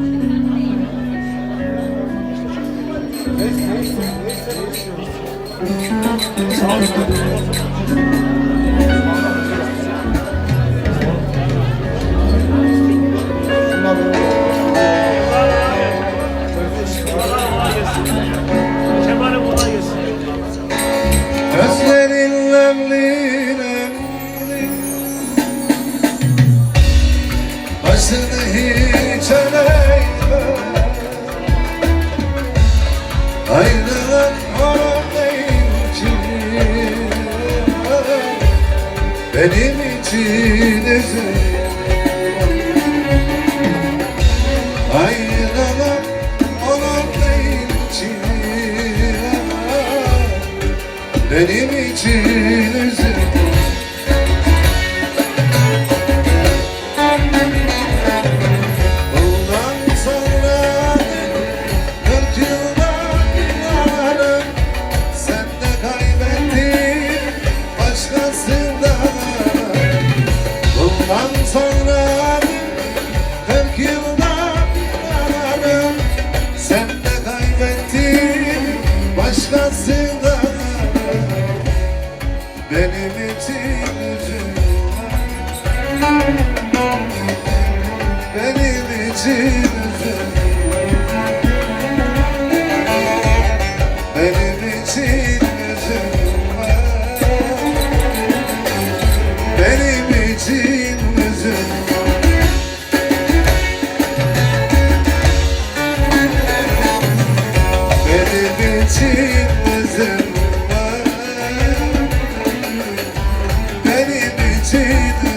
Neyse, neyse, neyse, neyse. Benim için üzüm Aynalar olan değil için Benim için üzüm Başkasında Benim için üzülme. Benim için üzülme Benim için